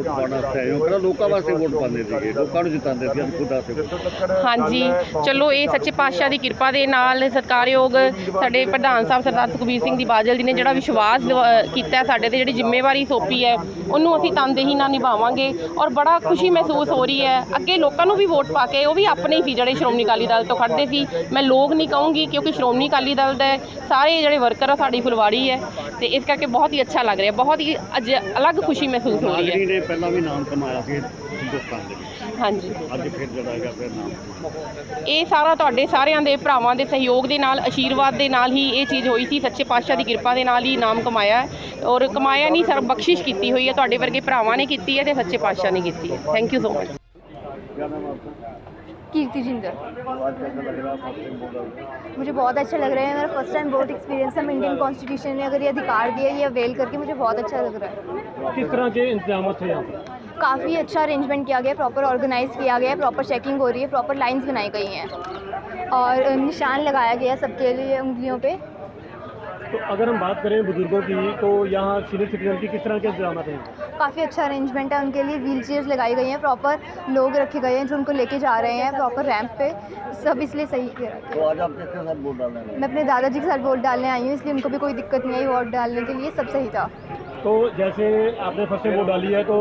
Vote ਪਾਉਣ ਵਾਸਤੇ ਆਏ ਹੋ? ਕਿਹੜਾ ਲੋਕਾਂ ਵਾਸਤੇ ਵੋਟ ਪਾਉਂਦੇ ਸੀਗੇ, ਲੋਕਾਂ ਨੂੰ ਜਿਤਾਉਂਦੇ ਸੀ, ਅੱਜ ਖੁਦ ਆਸੇ ਹਾਂਜੀ, ਚਲੋ ਇਹ ਸੱਚੇ ਪਾਤਸ਼ਾਹ ਦੀ ਕਿਰਪਾ ਦੇ ਨਾਲ ਸਤਿਕਾਰਯੋਗ ਸਾਡੇ ਪ੍ਰਧਾਨ ਸਾਹਿਬ ਸਰਦਾਰ ਸੁਖਬੀਰ ਸਿੰਘ ਦੀ ਬਾਦਲ ਜੀ ਨੇ ਜਿਹੜਾ ਵਿਸ਼ਵਾਸ ਕੀਤਾ ਸਾਡੇ ਤੇ, ਜਿਹੜੀ ਜ਼ਿੰਮੇਵਾਰੀ ਸੌਂਪੀ ਹੈ, ਉਹਨੂੰ ਅਸੀਂ ਤਨਦੇਹੀ ਨਾਲ ਨਿਭਾਵਾਂਗੇ ਔਰ ਬੜਾ ਖੁਸ਼ੀ ਮਹਿਸੂਸ ਹੋ ਰਹੀ ਹੈ। ਅੱਗੇ ਲੋਕਾਂ ਨੂੰ ਵੀ ਵੋਟ ਪਾ ਕੇ, ਉਹ ਵੀ ਆਪਣੇ ਹੀ ਸੀ ਜਿਹੜੇ ਸ਼੍ਰੋਮਣੀ ਅਕਾਲੀ ਦਲ ਤੋਂ ਖੜਦੇ ਸੀ। ਮੈਂ ਲੋਕ ਨਹੀਂ ਕਹੂੰਗੀ ਕਿਉਂਕਿ ਸ਼੍ਰੋਮਣੀ ਅਕਾਲੀ ਦਲ ਦੇ ਸਾਰੇ ਜਿਹੜੇ ਵਰਕਰ ਆ, ਸਾਡੀ ਫੁਲਵਾੜੀ ਹੈ। ਤੇ ਇਸ ਕਰਕੇ ਬਹੁਤ ਹੀ ਅੱਛਾ ਲੱਗ ਰਿਹਾ ਬਹੁਤ ਹੀ ਅਲੱਗ ਖੁਸ਼ੀ ਮਹਿਸੂਸ ਹੋ ਰਹੀ ਹੈ। ਨਾਗਰੀ ਪਹਿਲਾਂ ਵੀ ਨਾਮ ਕਮਾਇਆ ਸੀ ਹਿੰਦੁਸਤਾਨ ਦੇ ਹਾਂਜੀ। ਅੱਜ ਫਿਰ ਜਿਹੜਾ ਹੈਗਾ ਫਿਰ ਨਾਮ ਇਹ ਸਾਰਾ ਤੁਹਾਡੇ ਸਾਰਿਆਂ ਦੇ ਭਰਾਵਾਂ ਦੇ ਸਹਿਯੋਗ ਦੇ ਨਾਲ ਆਸ਼ੀਰਵਾਦ ਦੇ ਨਾਲ ਹੀ ਇਹ ਚੀਜ਼ ਹੋਈ ਸੀ ਸੱਚੇ ਪਾਤਸ਼ਾਹ ਦੀ ਕਿਰਪਾ ਦੇ ਨਾਲ ਹੀ ਨਾਮ ਕਮਾਇਆ ਔਰ ਕਮਾਇਆ ਨਹੀਂ ਸਰ ਬਖਸ਼ਿਸ਼ ਕੀਤੀ ਹੋਈ ਹੈ ਤੁਹਾਡੇ ਵਰਗੇ ਭਰਾਵਾਂ ਨੇ ਕੀਤੀ ਹੈ ਤੇ ਸੱਚੇ ਪਾਤਸ਼ਾਹ ਨੇ ਕੀਤੀ ਹੈ। Thank you so much Kirti Jindal. हूँ मुझे बहुत अच्छा लग रहा है मेरा फ़र्स्ट टाइम वोट एक्सपीरियंस है इंडियन कॉन्स्टिट्यूशन ने अगर ये अधिकार दिया ये अवेल करके मुझे बहुत अच्छा लग रहा है। किस तरह के इंतज़ाम थे यहाँ पर काफ़ी अच्छा अरेंजमेंट किया गया है प्रॉपर ऑर्गेनाइज किया गया है प्रॉपर चेकिंग हो रही है प्रॉपर लाइंस बनाई गई हैं। और निशान लगाया गया है सबके लिए उंगलियों पे। तो अगर हम बात करें बुज़ुर्गों की तो यहाँ सीनियर सिटीजन की किस तरह के इंतज़ाम हैं? काफ़ी अच्छा अरेंजमेंट है। उनके लिए व्हील चेयर्स लगाई गई हैं प्रॉपर लोग रखे गए हैं जो उनको लेके जा रहे हैं प्रॉपर रैंप पे। सब इसलिए सही किया तो आज आप किसके साथ वोट डालने मैं अपने दादाजी के साथ वोट डालने आई हूँ इसलिए उनको भी कोई दिक्कत नहीं आई वोट डालने के लिए सब सही था। तो जैसे आपने फ़र्स्ट टाइम वोट डाली है तो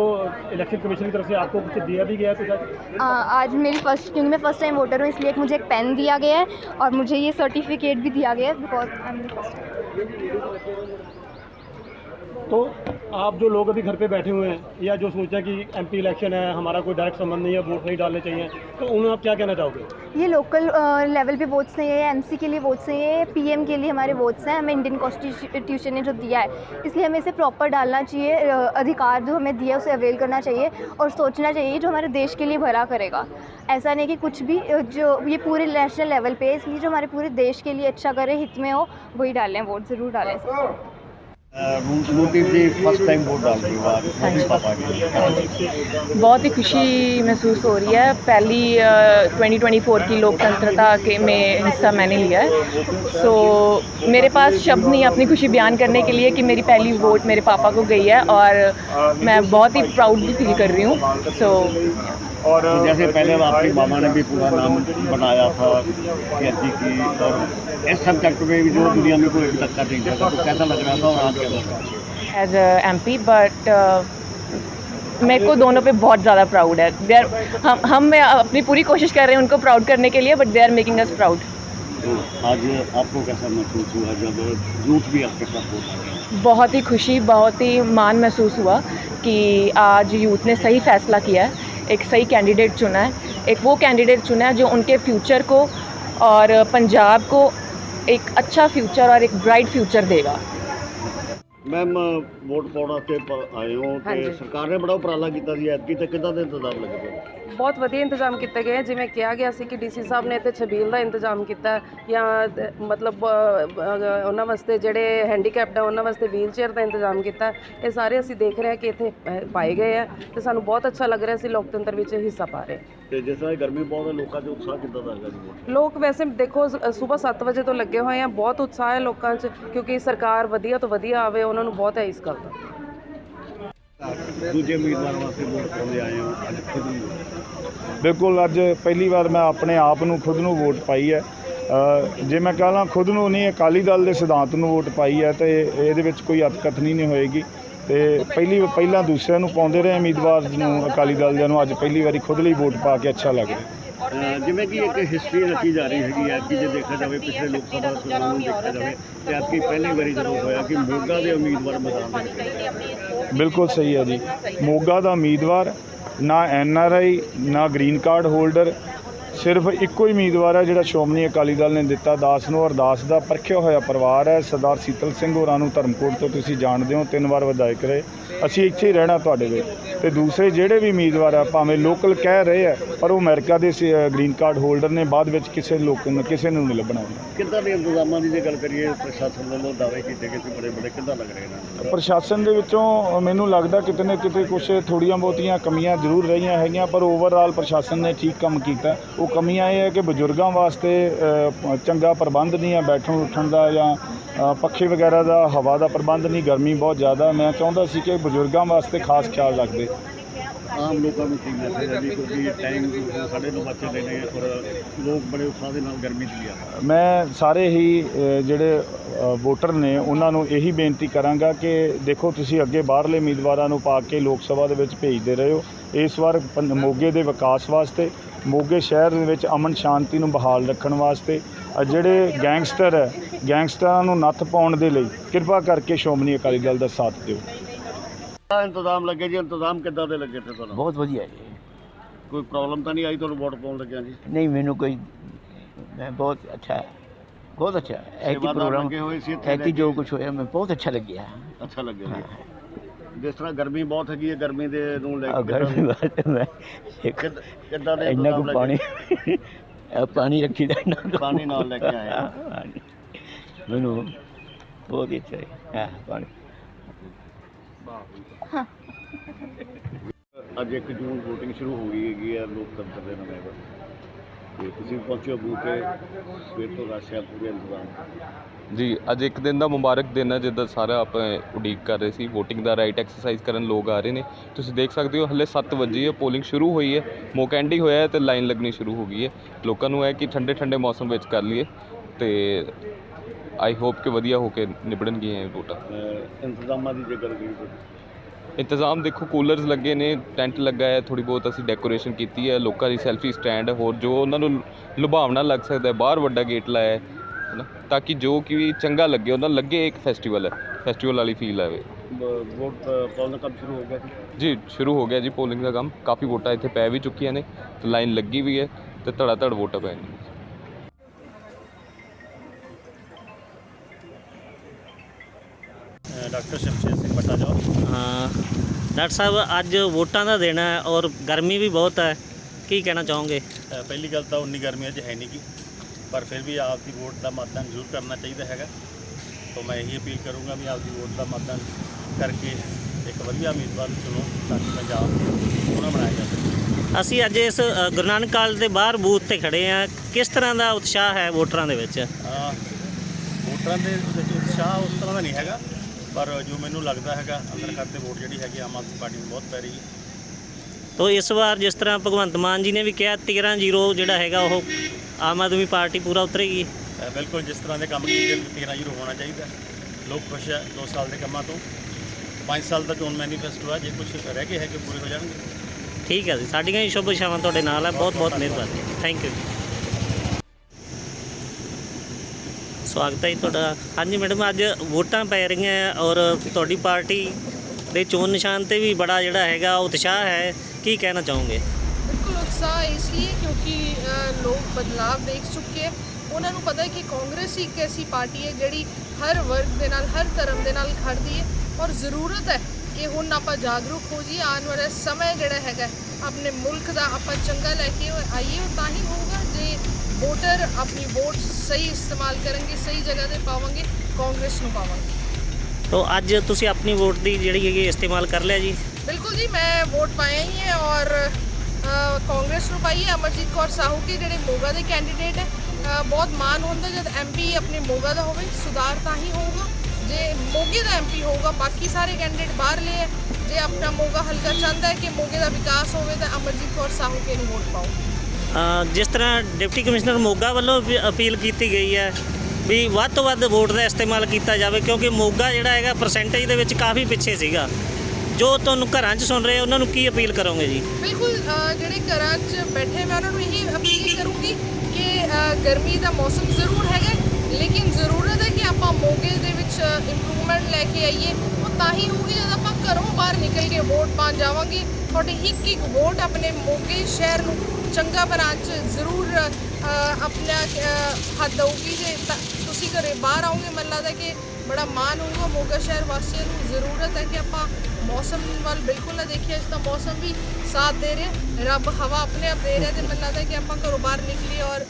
इलेक्शन कमीशन की तरफ़ से आपको कुछ दिया भी गया है कुछ आज? आ, आज मेरी फ़र्स्ट क्योंकि मैं फ़र्स्ट टाइम वोटर हूँ इसलिए मुझे एक पेन दिया गया है और मुझे ये सर्टिफिकेट भी दिया गया है बिकॉज़ आई एम फ़र्स्ट तो आप जो लोग अभी घर पे बैठे हुए हैं या जो सोचा कि एमपी इलेक्शन है, हमारा कोई डायरेक्ट संबंध नहीं है वोट नहीं डालने चाहिए तो उन्हें आप क्या कहना चाहोगे? ये लोकल लेवल पे वोट्स नहीं है एमसी के लिए वोट्स नहीं है पीएम के लिए हमारे वोट्स हैं, हमें इंडियन कॉन्स्टिट्यूशन ने जो दिया है, इसलिए हमें इसे प्रॉपर डालना चाहिए अधिकार जो हमें दिया है उसे अवेल करना चाहिए और सोचना चाहिए जो हमारे देश के लिए भला करेगा। ऐसा नहीं कि कुछ भी जो ये पूरे नेशनल लेवल पर इसलिए जो हमारे पूरे देश के लिए अच्छा करे, हित में हो, वही डालें वोट ज़रूर डालें। बहुत ही खुशी महसूस हो रही है। पहली अ, 2024 की लोकतंत्रता के में हिस्सा मैंने लिया है। सो मेरे पास शब्द नहीं है अपनी खुशी बयान करने के लिए कि मेरी पहली वोट मेरे पापा को गई है और मैं बहुत ही प्राउड भी फील कर रही हूँ। सो और जैसे पहले आपकी मामा ने भी पूरा नाम बनाया था पीएचडी की और इस सब्जेक्ट में भी जो दुनिया में कोई धक्का नहीं था तो कैसा लग रहा था और आज क्या लग रहा है एज एम पी बट मेरे को दोनों पे बहुत ज़्यादा प्राउड है। दे आर हम हम अपनी पूरी कोशिश कर रहे हैं उनको प्राउड करने के लिए but they are making us proud तो आज आपको कैसा महसूस हुआ जब यूथ भी आपके साथ बहुत ही खुशी बहुत ही मान महसूस हुआ कि आज यूथ ने सही फैसला किया है। एक सही कैंडिडेट चुना है एक वो कैंडिडेट चुना है जो उनके फ्यूचर को और पंजाब को एक अच्छा फ्यूचर और एक ब्राइट फ्यूचर देगा ਮੈਮ ਵੋਟ ਪਾਉਣ ਵਾਸਤੇ ਪ- ਆਏ ਹੋ ਤੇ ਹਾਂਜੀ। ਸਰਕਾਰ ਨੇ ਬੜਾ ਉਪਰਾਲਾ ਕੀਤਾ ਸੀ ਐਤਕੀ ਤੇ ਕਿੱਦਾਂ ਦੇ ਇੰਤਜ਼ਾਮ ਲੱਗੇ ਪਏ ਬਹੁਤ ਵਧੀਆ ਇੰਤਜ਼ਾਮ ਕੀਤੇ ਗਏ ਜਿਵੇਂ ਕਿਹਾ ਗਿਆ ਸੀ ਕਿ ਡੀਸੀ ਸਾਹਿਬ ਨੇ ਇੱਥੇ ਛਬੀਲ ਦਾ ਇੰਤਜ਼ਾਮ ਕੀਤਾ ਹੈ ਜਾਂ ਦ- ਮਤਲਬ ਅ, ਅ, ਉਹਨਾਂ ਵਾਸਤੇ ਜਿਹੜੇ ਹੈਂਡੀਕੈਪਡ ਆ ਉਹਨਾਂ ਵਾਸਤੇ ਵੀਲ ਚੇਅਰ ਦਾ ਇੰਤਜ਼ਾਮ ਕੀਤਾ ਹੈ। ਇਹ ਸਾਰੇ ਅਸੀਂ ਦੇਖ ਰਹੇ ਹਾਂ ਕਿ ਇੱਥੇ ਅ, ਪਾਏ ਗਏ ਆ ਤੇ ਸਾਨੂੰ ਬਹੁਤ ਅੱਛਾ ਲੱਗ ਰਿਹਾ ਸੀ ਲੋਕਤੰਤਰ ਵਿੱਚ ਹਿੱਸਾ ਪਾ ਰਹੇ ਹਾਂ। ਤੇ ਜਿਸ ਤਰ੍ਹਾਂ ਇਹ ਗਰਮੀ ਬਹੁਤ ਹੈ ਲੋਕਾਂ 'ਚ ਉਤਸ਼ਾਹ ਕਿੱਦਾਂ ਦਾ ਹੈਗਾ ਜੀ ਵੋਟ ਲੋਕ ਵੈਸੇ ਦੇਖੋ ਸਵੇਰ 7 ਵਜੇ ਤੋਂ ਲੱਗੇ ਹੋਏ ਆ ਬਹੁਤ ਉਤਸ਼ਾਹ ਹੈ ਲੋਕਾਂ 'ਚ ਕਿਉਂਕਿ ਸਰਕਾਰ ਵਧੀਆ ਤੋਂ ਵਧੀਆ ਆਵੇ ਉਹਨਾਂ ਨੂੰ ਬਹੁਤ ਹੈ ਇਸ ਗੱਲ ਦਾ ਦੂਜੇ ਉਮੀਦਵਾਰਾਂ ਵਾਸਤੇ ਵੋਟ ਪਾਉਂਦੇ ਆਏ ਹੋ ਅੱਜ ਖੁਦ ਵੀ ਬਿਲਕੁਲ ਅੱਜ ਪਹਿਲੀ ਵਾਰ ਮੈਂ ਆਪਣੇ ਆਪ ਨੂੰ ਖੁਦ ਨੂੰ ਵੋਟ ਪਾਈ ਹੈ। ਅ, ਜੇ ਮੈਂ ਕਹਾਂ ਖੁਦ ਨੂੰ ਨਹੀਂ ਅਕਾਲੀ ਦਲ ਦੇ ਸਿਧਾਂਤ ਨੂੰ ਵੋਟ ਪਾਈ ਹੈ ਤੇ ਇਹਦੇ ਵਿੱਚ ਕੋਈ ਅਤਕਥਨੀ ਨਹੀਂ ਹੋਏਗੀ। ਤੇ ਪਹਿਲੀ ਪਹਿਲਾਂ ਦੂਸਰਿਆਂ ਨੂੰ ਪਾਉਂਦੇ ਰਹੇ ਉਮੀਦਵਾਰ ਨੂੰ ਅਕਾਲੀ ਦਲ ਦੇ ਨੂੰ ਅੱਜ ਪਹਿਲੀ ਵਾਰੀ ਖੁਦ ਲਈ ਵੋਟ ਪਾ ਕੇ ਅੱਛਾ ਲੱਗ ਰਿਹਾ। ਜਿਵੇਂ ਕਿ ਇੱਕ ਹਿਸਟਰੀ ਰਚੀ ਜਾ ਰਹੀ ਹੈਗੀ ਹੈ ਕਿ ਜੇ ਦੇਖਿਆ ਜਾਵੇ ਪਿਛਲੇ ਲੋਕ ਸਭਾ ਚੁਣਾਵ ਨੂੰ ਦੇਖਿਆ ਜਾਵੇ ਤੇ ਅੱਜ ਕੀ ਪਹਿਲੀ ਵਾਰੀ ਜਦੋਂ ਹੋਇਆ ਕਿ ਮੋਗਾ ਦੇ ਉਮੀਦਵਾਰ ਮੈਦਾਨ ਦੇ ਵਿੱਚ। ਬਿਲਕੁਲ ਸਹੀ ਹੈ ਜੀ ਮੋਗਾ ਦਾ ਉਮੀਦਵਾਰ ਨਾ ਐਨ ਆਰ ਆਈ ਨਾ ਗ੍ਰੀਨ ਕਾਰਡ ਹੋਲਡਰ ਸਿਰਫ ਇੱਕੋ ਹੀ ਉਮੀਦਵਾਰ ਹੈ ਜਿਹੜਾ ਸ਼੍ਰੋਮਣੀ ਅਕਾਲੀ ਦਲ ਨੇ ਦਿੱਤਾ ਦਾਸ ਨੂੰ ਅਰਦਾਸ ਦਾ ਪਰਖਿਆ ਹੋਇਆ ਪਰਿਵਾਰ ਹੈ। ਸਰਦਾਰ ਸੀਤਲ ਸਿੰਘ ਹੋਰਾਂ ਨੂੰ ਧਰਮਕੋਟ ਤੋਂ ਤੁਸੀਂ ਜਾਣਦੇ ਹੋ ਤਿੰਨ ਵਾਰ ਵਿਧਾਇਕ ਰਹੇ। ਅਸੀਂ ਇੱਥੇ ਹੀ ਰਹਿਣਾ ਤੁਹਾਡੇ ਵਿੱਚ ਤੇ ਦੂਸਰੇ ਜਿਹੜੇ ਵੀ ਉਮੀਦਵਾਰ ਆ ਭਾਵੇਂ ਲੋਕਲ ਕਹਿ ਰਹੇ ਆ ਪਰ ਉਹ ਅਮਰੀਕਾ ਦੇ ਗ੍ਰੀਨ ਕਾਰਡ ਹੋਲਡਰ ਨੇ ਬਾਅਦ ਵਿੱਚ ਕਿਸੇ ਲੋਕ ਨੂੰ ਕਿਸੇ ਨੂੰ ਨਹੀਂ ਲੱਭਣਾ ਕਿੱਦਾਂ ਦੇ ਇੰਤਜ਼ਾਮਾਂ ਦੀ ਜੇ ਗੱਲ ਕਰੀਏ ਪ੍ਰਸ਼ਾਸਨ ਵੱਲੋਂ ਦਾਅਵੇ ਕੀਤੇ ਗਏ ਸੀ ਬੜੇ ਬੜੇ ਕਿੱਦਾਂ ਲੱਗ ਰਹੇ ਨੇ? ਪ੍ਰਸ਼ਾਸਨ ਦੇ ਵਿੱਚੋਂ ਮੈਨੂੰ ਲੱਗਦਾ ਕਿਤੇ ਨਾ ਕਿਤੇ ਕੁਝ ਥੋੜੀਆਂ ਬਹੁਤੀਆਂ ਕਮੀਆਂ ਜ਼ਰੂਰ ਰਹੀਆਂ ਹੈਗੀਆਂ ਪਰ ਓਵਰਆਲ ਪ੍ਰਸ਼ਾਸਨ ਨੇ ਠੀਕ ਕੰਮ ਕੀਤਾ। ਉਹ ਕਮੀਆਂ ਇਹ ਹੈ ਕਿ ਬਜ਼ੁਰਗਾਂ ਵਾਸਤੇ ਚੰਗਾ ਪ੍ਰਬੰਧ ਨਹੀਂ ਹੈ ਬੈਠਣ ਉੱਠਣ ਦਾ ਜਾਂ ਪੱਖੇ ਵਗੈਰਾ ਦਾ ਹਵਾ ਦਾ ਪ੍ਰਬੰਧ ਨਹੀਂ ਗਰਮੀ ਬਹੁਤ ਜ਼ਿਆਦਾ। ਮੈਂ ਚਾਹੁੰਦਾ ਸੀ ਕਿ ਬਜ਼ੁਰਗਾਂ ਵਾਸਤੇ ਖਾਸ ਖਿਆਲ ਰੱਖਦੇ। ਆਮ ਲੋਕਾਂ ਨੂੰ ਕੀ ਮੈਸੇਜ ਹੈ ਜੀ? ਕਿਉਂਕਿ ਟਾਈਮ ਸਾਡੇ ਨੂੰ ਬੱਚੇ ਦੇ ਨੇ ਔਰ ਲੋਕ ਬੜੇ ਉਤਸ਼ਾਹ ਦੇ ਨਾਲ ਗਰਮੀ 'ਚ ਵੀ ਆ। ਰਹੇ ਮੈਂ ਸਾਰੇ ਹੀ ਜਿਹੜੇ ਵੋਟਰ ਨੇ ਉਹਨਾਂ ਨੂੰ ਇਹੀ ਬੇਨਤੀ ਕਰਾਂਗਾ ਕਿ ਦੇਖੋ ਤੁਸੀਂ ਅੱਗੇ ਬਾਹਰਲੇ ਉਮੀਦਵਾਰਾਂ ਨੂੰ ਪਾ ਕੇ ਲੋਕ ਸਭਾ ਦੇ ਵਿੱਚ ਭੇਜਦੇ ਰਹੇ। ਹੋ ਇਸ ਵਾਰ ਮੋਗੇ ਦੇ ਵਿਕਾਸ ਵਾਸਤੇ ਮੋਗੇ ਸ਼ਹਿਰ ਦੇ ਵਿੱਚ ਅਮਨ ਸ਼ਾਂਤੀ ਨੂੰ ਬਹਾਲ ਰੱਖਣ ਵਾਸਤੇ ਅ, ਜਿਹੜੇ ਗੈਂਗਸਟਰ ਹੈ ਗੈਂਗਸਟਰਾਂ ਨੂੰ ਨੱਥ ਪਾਉਣ ਦੇ ਲਈ ਕਿਰਪਾ ਕਰਕੇ ਸ਼੍ਰੋਮਣੀ ਅਕਾਲੀ ਦਲ ਦਾ ਸਾਥ ਦਿਓ। ਆ ਇੰਤਜ਼ਾਮ ਲੱਗੇ ਜੀ ਇੰਤਜ਼ਾਮ ਕਿੱਦਾਂ ਦੇ ਲੱਗੇ ਤੇ ਤੁਹਾਨੂੰ? ਬਹੁਤ ਵਧੀਆ ਜੀ। ਕੋਈ ਪ੍ਰੋਬਲਮ ਤਾਂ ਨਹੀਂ ਆਈ ਤੁਹਾਨੂੰ ਵੋਟ ਪਾਉਣ ਲੱਗਿਆ ਜੀ ਨਹੀਂ ਮੈਨੂੰ ਕੋਈ ਮੈਂ ਬਹੁਤ ਅੱਛਾ ਹੈ ਬਹੁਤ ਅੱਛਾ। ਐਤੀ ਪ੍ਰੋਗਰਾਮ ਲੱਗੇ ਹੋਏ ਸੀ ਇੱਥੇ ਐਤੀ ਜੋ ਕੁਝ ਹੋਇਆ ਮੈਂ ਬਹੁਤ ਅੱਛਾ ਲੱਗਿਆ। ਅੱਛਾ ਲੱਗਿਆ ਜੀ। ਜਿਸ ਤਰ੍ਹਾਂ ਗਰਮੀ ਬਹੁਤ ਹੈਗੀ ਹੈ ਗਰਮੀ ਦੇ ਨੂੰ ਲੈ ਆ ਕੇ ਘਰ ਦੇ ਇੱਕ ਕਿੱਦ- ਕਿੱਦਾਂ ਦੇ ਇੰਨਾ ਕੁ ਪਾਣੀ ਲੱਗੇ ਆ ਪਾਣੀ ਰੱਖੀ ਦਾ ਇੰਨਾ ਕੁ। ਪਾਣੀ ਨਾਲ ਲੈ ਕੇ ਆਏ ਆ। ਹਾਂਜੀ। ਮੈਨੂੰ ਬਹੁਤ ਹੀ ਅੱਛਾ ਹੈ ਪਾਣੀ ਅੱਜ 1 ਜੂਨ VOTING ਸ਼ੁਰੂ ਹੋ ਗਈ ਹੈਗੀ ਹੈ ਲੋਕਤੰਤਰ ਦੇ ਨਵੇਂ ਦਾ ਤੇ ਤੁਸੀਂ ਪਹੁੰਚੋ ਬੂਥ ਤੇ ਸਵੇਰ ਤੋਂ ਰਾਸ਼ਿਆ ਪੂਰੇ ਇੰਤਜ਼ਾਮ ਜੀ ਅੱਜ ਇੱਕ ਦਿਨ ਦਾ ਮੁਬਾਰਕ ਦਿਨ ਹੈ ਜਿੱਦਾਂ ਸਾਰਾ ਆਪਾਂ ਉਡੀਕ ਕਰ ਰਹੇ ਸੀ VOTING ਦਾ ਰਾਈਟ ਐਕਸਰਸਾਈਜ਼ ਕਰਨ ਲੋਕ ਆ ਰਹੇ ਨੇ। ਤੁਸੀਂ ਦੇਖ ਸਕਦੇ ਹੋ ਹਲੇ 7 ਵਜੇ ਹੈ ਪੋਲਿੰਗ ਸ਼ੁਰੂ ਹੋਈ ਹੈ ਮੌਕਾ ਐਂਡ ਹੀ ਹੋਇਆ ਹੈ ਤੇ ਲਾਈਨ ਲੱਗਣੀ ਸ਼ੁਰੂ ਹੋ ਗਈ ਹੈ। ਲੋਕਾਂ ਨੂੰ ਹੈ ਕਿ ਠੰਡੇ ਠੰਡੇ ਮੌਸਮ ਵਿੱਚ ਕਰ ਲਈਏ ਤੇ ਆਈ ਹੋਪ ਕਿ ਵਧੀਆ ਹੋ ਕੇ ਨਿਬੜਨਗੀਆਂ ਇਹ ਵੋਟਾਂ। ਇੰਤਜ਼ਾਮਾਂ ਦੀ ਜੇਕਰ ਕਰੀਏ ਤਾਂ। ਇੰਤਜ਼ਾਮ ਦੇਖੋ ਕੂਲਰਸ ਲੱਗੇ ਨੇ ਟੈਂਟ ਲੱਗਾ ਹੈ ਥੋੜੀ ਬਹੁਤ ਅਸੀਂ ਡੈਕੋਰੇਸ਼ਨ ਕੀਤੀ ਹੈ ਲੋਕਾਂ ਦੀ ਸੈਲਫੀ ਸਟੈਂਡ ਹੋਰ ਜੋ ਉਹਨਾਂ ਨੂੰ ਲੁਭਾਵਣਾ ਲੱਗ ਸਕਦਾ ਹੈ ਬਾਹਰ ਵੱਡਾ ਗੇਟ ਲਾਇਆ ਹੈ ਹੈ ਨਾ ਤਾਂ ਕਿ ਜੋ ਕਿ ਚੰਗਾ ਲੱਗੇ ਉਹਨਾਂ ਲੱਗੇ ਇੱਕ ਫੈਸਟੀਵਲ ਹੈ ਫੈਸਟੀਵਲ ਵਾਲੀ ਫੀਲ ਆਵੇ ਵੋਟ ਪਾਉਣ ਦਾ ਕੰਮ ਸ਼ੁਰੂ ਹੋ ਗਿਆ ਸੀ। ਜੀ ਸ਼ੁਰੂ ਹੋ ਗਿਆ ਜੀ ਪੋਲਿੰਗ ਦਾ ਕੰਮ। ਕਾਫੀ ਵੋਟਾਂ ਇੱਥੇ ਪੈ ਵੀ ਚੁੱਕੀਆਂ ਨੇ ਤੇ ਲਾਈਨ ਲੱਗੀ ਵੀ ਹੈ ਤੇ ਧੜਾ ਧੜ ਵੋਟਾਂ ਪੈਣੀਆਂ ਡਾਕਟਰ ਸ਼ਮਸ਼ੇਰ ਸਿੰਘ ਬਟਾਜਾ ਹਾਂ। ਡਾਕਟਰ ਸਾਹਿਬ ਅੱਜ ਵੋਟਾਂ ਦਾ ਦਿਨ ਹੈ ਔਰ ਗਰਮੀ ਵੀ ਬਹੁਤ ਹੈ। ਕੀ ਕਹਿਣਾ ਚਾਹੋਗੇ? ਪਹਿਲੀ ਗੱਲ ਤਾਂ ਉਨੀ ਗਰਮੀ ਅੱਜ ਹੈ ਨਹੀਂ ਗੀ। ਪਰ ਫਿਰ ਵੀ ਆਪ ਦੀ ਵੋਟ ਦਾ ਮਤਦਾਨ ਜ਼ਰੂਰ ਕਰਨਾ ਚਾਹੀਦਾ ਹੈਗਾ। ਤਾਂ ਮੈਂ ਇਹੀ ਅਪੀਲ ਕਰੂੰਗਾ ਵੀ ਆਪ ਦੀ ਵੋਟ ਦਾ ਮਤਦਾਨ ਕਰਕੇ ਇੱਕ ਵਧੀਆ ਉਮੀਦਵਾਰ ਨੂੰ ਚੁਣੋ ਤਾਂ ਕਿ ਪੰਜਾਬ ਸੋਹਣਾ ਬਣਾਇਆ ਜਾ ਸਕੇ। ਅਸੀਂ ਅੱਜ ਇਸ ਗੁਰੂ ਨਾਨਕ ਕਾਲਜ ਦੇ ਬਾਹਰ ਬੂਥ ਤੇ ਖੜੇ ਆ ਕਿਸ ਤਰ੍ਹਾਂ ਦਾ ਉਤਸ਼ਾਹ ਹੈ ਵੋਟਰਾਂ ਦੇ ਵਿੱਚ? ਵੋਟਰਾਂ ਦੇ ਵਿੱਚ ਉਤਸ਼ਾਹ ਉਸ ਤਰ੍ਹਾਂ ਦਾ ਨਹੀਂ ਹੈਗਾ ਪਰ ਜੋ ਮੈਨੂੰ ਲੱਗਦਾ ਹੈਗਾ ਅੰਦਰ ਖਾਤੇ ਵੋਟ ਜਿਹੜੀ ਹੈਗੀ ਆਮ ਆਦਮੀ ਪਾਰਟੀ ਨੂੰ ਬਹੁਤ ਪੈ ਰਹੀ ਹੈ। ਤੋ ਇਸ ਵਾਰ ਜਿਸ ਤਰ੍ਹਾਂ ਭਗਵੰਤ ਮਾਨ ਜੀ ਨੇ ਵੀ ਕਿਹਾ 13-0 ਜਿਹੜਾ ਹੈਗਾ ਉਹ ਆਮ ਆਦਮੀ ਪਾਰਟੀ ਪੂਰਾ ਉਤਰੇਗੀ। ਅ, ਬਿਲਕੁਲ ਜਿਸ ਤਰ੍ਹਾਂ ਦੇ ਕੰਮ ਕੀਤੇ ਨੇ 13 ਜ਼ੀਰੋ ਹੋਣਾ ਚਾਹੀਦਾ। ਲੋਕ ਖੁਸ਼ ਹੈ 2 ਸਾਲ ਦੇ ਕੰਮਾਂ ਤੋਂ। 5 ਸਾਲ ਦਾ ਚੋਣ ਮੈਨੀਫੈਸਟੋ ਹੈ ਜੇ ਕੁਝ ਰਹਿ ਗਏ ਹੈ ਕਿ ਪੂਰੇ ਹੋ ਜਾਣਗੇ। ਠੀਕ ਹੈ ਜੀ ਸਾਡੀਆਂ ਵੀ ਸ਼ੁਭ ਇਛਾਵਾਂ ਤੁਹਾਡੇ ਨਾਲ ਹੈ ਬਹੁਤ ਬਹੁਤ ਮਿਹਰਬਾਨੀ। ਥੈਂਕ ਯੂ ਸਵਾਗਤ ਹੈ ਜੀ ਤੁਹਾਡਾ। ਹਾਂਜੀ ਮੈਡਮ ਅੱਜ ਵੋਟਾਂ ਪੈ ਰਹੀਆਂ ਹੈ ਔਰ ਤੁਹਾਡੀ ਪਾਰਟੀ ਦੇ ਚੋਣ ਨਿਸ਼ਾਨ ਤੇ ਵੀ ਬੜਾ ਜਿਹੜਾ ਹੈਗਾ ਉਤਸ਼ਾਹ ਹੈ। ਕੀ ਕਹਿਣਾ ਚਾਹੋਗੇ ਬਿਲਕੁਲ ਉਤਸ਼ਾਹ ਇਸ ਲਈ ਕਿਉਂਕਿ ਬਦਲਾਅ ਦੇਖ ਚੁੱਕੇ ਹੈ। ਉਹਨਾਂ ਨੂੰ ਪਤਾ ਹੈ ਕਿ ਕਾਂਗਰਸ ਹੀ ਇੱਕ ਐਸੀ ਪਾਰਟੀ ਹੈ ਜਿਹੜੀ ਹਰ ਵਰਗ ਦੇ ਨਾਲ ਹਰ ਧਰਮ ਦੇ ਨਾਲ ਖੜਦੀ ਹੈ ਔਰ ਜ਼ਰੂਰਤ ਹੈ ਕਿ ਹੁਣ ਆਪਾਂ ਜਾਗਰੂਕ ਹੋ ਜੀ ਆਉਣ ਵਾਲਾ ਸਮਾਂ ਜਿਹੜਾ ਹੈਗਾ ਆਪਣੇ ਮੁਲਕ ਦਾ ਆਪਾਂ ਚੰਗਾ ਲੈ ਕੇ ਆਈਏ ਤਾਂ ਹੀ ਹੋਊਗਾ। ਜੇ ਵੋਟਰ ਆਪਣੀ ਵੋਟ ਸਹੀ ਇਸਤੇਮਾਲ ਕਰਨਗੇ ਸਹੀ ਜਗ੍ਹਾ ਤੇ ਪਾਵਾਂਗੇ ਕਾਂਗਰਸ ਨੂੰ ਪਾਵਾਂਗੇ। ਤੋ ਅੱਜ ਤੁਸੀਂ ਆਪਣੀ ਵੋਟ ਦੀ ਜਿਹੜੀ ਹੈਗੀ ਇਸਤੇਮਾਲ ਕਰ ਲਿਆ ਜੀ? ਬਿਲਕੁਲ ਜੀ ਮੈਂ ਵੋਟ ਪਾਇਆ ਹੀ ਹੈ ਔਰ ਕਾਂਗਰਸ ਨੂੰ ਪਾਈ ਹੈ ਅਮਰਜੀਤ ਕੌਰ ਸਾਹੂ ਕੇ ਜਿਹੜੇ ਮੋਗਾ ਦੇ ਕੈਂਡੀਡੇਟ ਹੈ ਬਹੁਤ ਮਾਣ ਹੁੰਦਾ ਜਦ ਐਮਪੀ ਆਪਣੇ ਮੋਗਾ ਦਾ ਹੋਵੇ, ਸੁਧਾਰ ਤਾਂ ਹੀ ਹੋਊਗਾ। ਜੇ ਮੋਗੇ ਦਾ ਐਮਪੀ ਹੋਊਗਾ, ਬਾਕੀ ਸਾਰੇ ਕੈਂਡੀਡੇਟ ਬਾਹਰਲੇ ਹੈ। ਜੇ ਆਪਣਾ ਮੋਗਾ ਹਲਕਾ ਚਾਹੁੰਦਾ ਹੈ ਕਿ ਮੋਗੇ ਦਾ ਵਿਕਾਸ ਹੋਵੇ, ਤਾਂ ਅਮਰਜੀਤ ਕੌਰ ਸਾਹੂ ਕੇ ਨੂੰ ਵੋਟ ਪਾਓ। ਜਿਸ ਤਰ੍ਹਾਂ ਡਿਪਟੀ ਕਮਿਸ਼ਨਰ ਮੋਗਾ ਵੱਲੋਂ ਅਪੀਲ ਕੀਤੀ ਗਈ ਹੈ ਵੀ ਵੱਧ ਤੋਂ ਵੱਧ ਵੋਟ ਦਾ ਇਸਤੇਮਾਲ ਕੀਤਾ ਜਾਵੇ, ਕਿਉਂਕਿ ਮੋਗਾ ਜਿਹੜਾ ਹੈਗਾ ਪਰਸੈਂਟੇਜ ਦੇ ਵਿੱਚ ਕਾਫੀ ਪਿੱਛੇ ਸੀਗਾ। ਜੋ ਤੁਹਾਨੂੰ ਘਰਾਂ 'ਚ ਸੁਣ ਰਹੇ ਉਹਨਾਂ ਨੂੰ ਕੀ ਅਪੀਲ ਕਰੋਗੇ ਜੀ? ਬਿਲਕੁਲ ਅ, ਜਿਹੜੇ ਘਰਾਂ 'ਚ ਬੈਠੇ ਮੈਂ ਉਹਨਾਂ ਨੂੰ ਇਹੀ ਅਪੀਲ ਕਰੂੰਗੀ ਕਿ ਅ, ਗਰਮੀ ਦਾ ਮੌਸਮ ਜ਼ਰੂਰ ਹੈਗਾ ਲੇਕਿਨ ਜ਼ਰੂਰਤ ਹੈ ਕਿ ਆਪਾਂ ਮੋਗੇ ਦੇ ਵਿੱਚ ਇੰਪਰੂਵਮੈਂਟ ਲੈ ਕੇ ਆਈਏ। ਉਹ ਤਾਂ ਹੀ ਹੋਊਗੀ ਜਦ ਆਪਾਂ ਘਰੋਂ ਬਾਹਰ ਨਿਕਲ ਕੇ ਵੋਟ ਪਾਉਣ ਜਾਵਾਂਗੇ। ਤੁਹਾਡੀ ਇੱਕ ਇੱਕ ਵੋਟ ਆਪਣੇ ਮੋਗੇ ਸ਼ਹਿਰ ਨੂੰ ਚੰਗਾ ਬਣਾਉਣ 'ਚ ਜ਼ਰੂਰ ਅ, ਆਪਣਾ ਅ, ਹੱਥ ਦਊਗੀ ਜੇ ਤਾਂ ਤੁਸੀਂ ਘਰੇ ਬਾਹਰ ਆਓਗੇ ਮੈਨੂੰ ਲੱਗਦਾ ਕਿ ਬੜਾ ਮਾਣ ਹੋਊਗਾ ਮੋਗਾ ਸ਼ਹਿਰ ਵਾਸੀਆਂ ਨੂੰ ਜ਼ਰੂਰਤ ਹੈ ਕਿ ਆਪਾਂ ਮੌਸਮ ਵੱਲ ਬਿਲਕੁਲ ਨਾ ਦੇਖੀਏ ਅੱਜ ਤਾਂ ਮੌਸਮ ਵੀ ਸਾਥ ਦੇ ਰਿਹਾ ਰੱਬ ਹਵਾ ਆਪਣੇ ਆਪ ਦੇ ਰਿਹਾ ਤੇ ਮੈਨੂੰ ਲੱਗਦਾ ਕਿ ਆਪਾਂ ਘਰੋਂ ਬਾਹਰ ਨਿਕਲੀਏ ਔਰ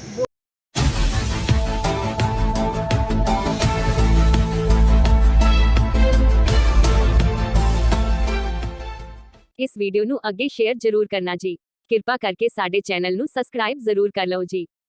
ਇਸ ਵੀਡੀਓ ਨੂੰ ਅੱਗੇ ਸ਼ੇਅਰ ਜ਼ਰੂਰ ਕਰਨਾ ਜੀ ਕਿਰਪਾ ਕਰਕੇ ਸਾਡੇ ਚੈਨਲ ਨੂੰ ਸਬਸਕ੍ਰਾਈਬ ਜ਼ਰੂਰ ਕਰ ਲਓ ਜੀ